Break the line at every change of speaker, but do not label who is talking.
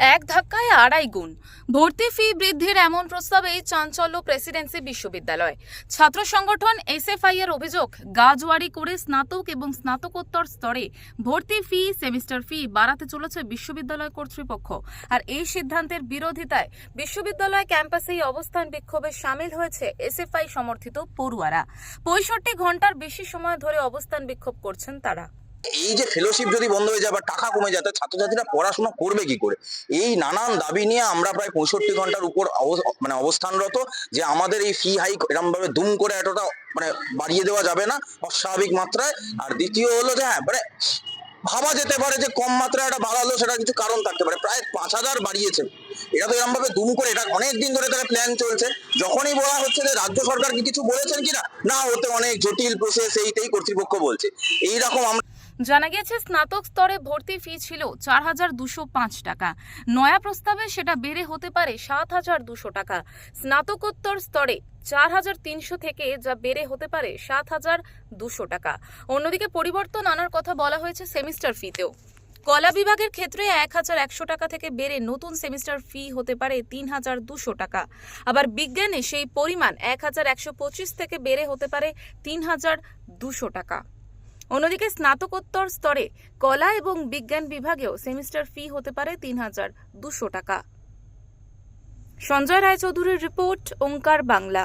এক ধাক্কায় আড়াই গুণ। ভর্তি ফি বৃদ্ধির এমন প্রস্তাবে চাঞ্চল্য প্রেসিডেন্সি বিশ্ববিদ্যালয়। ছাত্র সংগঠন এসএফআই এর অভিযোগ গাজওয়ারি করে স্নাতক এবং স্নাতকোত্তর স্তরে ভর্তি ফি, সেমিস্টার ফি বাড়াতে চলেছে বিশ্ববিদ্যালয় কর্তৃপক্ষ। আর এই সিদ্ধান্তের বিরোধিতায় বিশ্ববিদ্যালয় ক্যাম্পাসেই অবস্থান বিক্ষোভে সামিল হয়েছে এসএফআই সমর্থিত পড়ুয়ারা। পঁয়ষট্টি ঘণ্টার বেশি সময় ধরে অবস্থান বিক্ষোভ করছেন তারা।
এই যে ফেলোশিপ যদি বন্ধ হয়ে যায় বা টাকা কমে যায় ছাত্রছাত্রীরা পড়াশোনা করবে কি করে? এই নানান দাবি নিয়ে আমরা প্রায় পঁয়ষট্টি ঘণ্টার উপর মানে অবস্থানরত যে আমাদের এই ফি হাইক এরকম ভাবে দুম করে এতটা মানে বাড়িয়ে দেওয়া যাবে না অস্বাভাবিক মাত্রায়। আর দ্বিতীয় হলো যে হ্যাঁ মানে ভাবা যেতে পারে যে কম মাত্রায় এটা বাড়ালো সেটা কিছু কারণ থাকতে পারে। প্রায় পাঁচ হাজার বাড়িয়েছে। এটা তো এরকম ভাবে দুম করে, এটা অনেক দিন ধরে তারা প্ল্যান চলছে। যখনই বলা হচ্ছে যে রাজ্য সরকার কি কিছু বলেছেন কিনা? না, ওতে অনেক জটিল প্রসেস এইটাই কর্তৃপক্ষ বলছে। এইরকম আমরা
জানা গিয়েছে, স্নাতক স্তরে ভর্তি ফি ছিল চার হাজার দুশো পাঁচ টাকা। নয়া প্রস্তাবে সেটা বেড়ে হতে পারে সাত হাজার দুশো টাকা। স্নাতকোত্তর স্তরে চার হাজার তিনশো থেকে যা বেড়ে হতে পারে সাত হাজার দুশো টাকা। অন্যদিকে পরিবর্তন আনার কথা বলা হয়েছে সেমিস্টার ফিতেও। কলা বিভাগের ক্ষেত্রে এক হাজার একশো টাকা থেকে বেড়ে নতুন সেমিস্টার ফি হতে পারে তিন হাজার দুশো টাকা। আবার বিজ্ঞানে সেই পরিমাণ এক হাজার একশো পঁচিশ থেকে বেড়ে হতে পারে তিন হাজার দুশো টাকা। অন্যদিকে স্নাতকোত্তর স্তরে কলা এবং বিজ্ঞান বিভাগেও সেমিস্টার ফি হতে পারে তিন হাজার দুশো টাকা। সঞ্জয় রায়চৌধুরীর রিপোর্ট, ওঙ্কার বাংলা।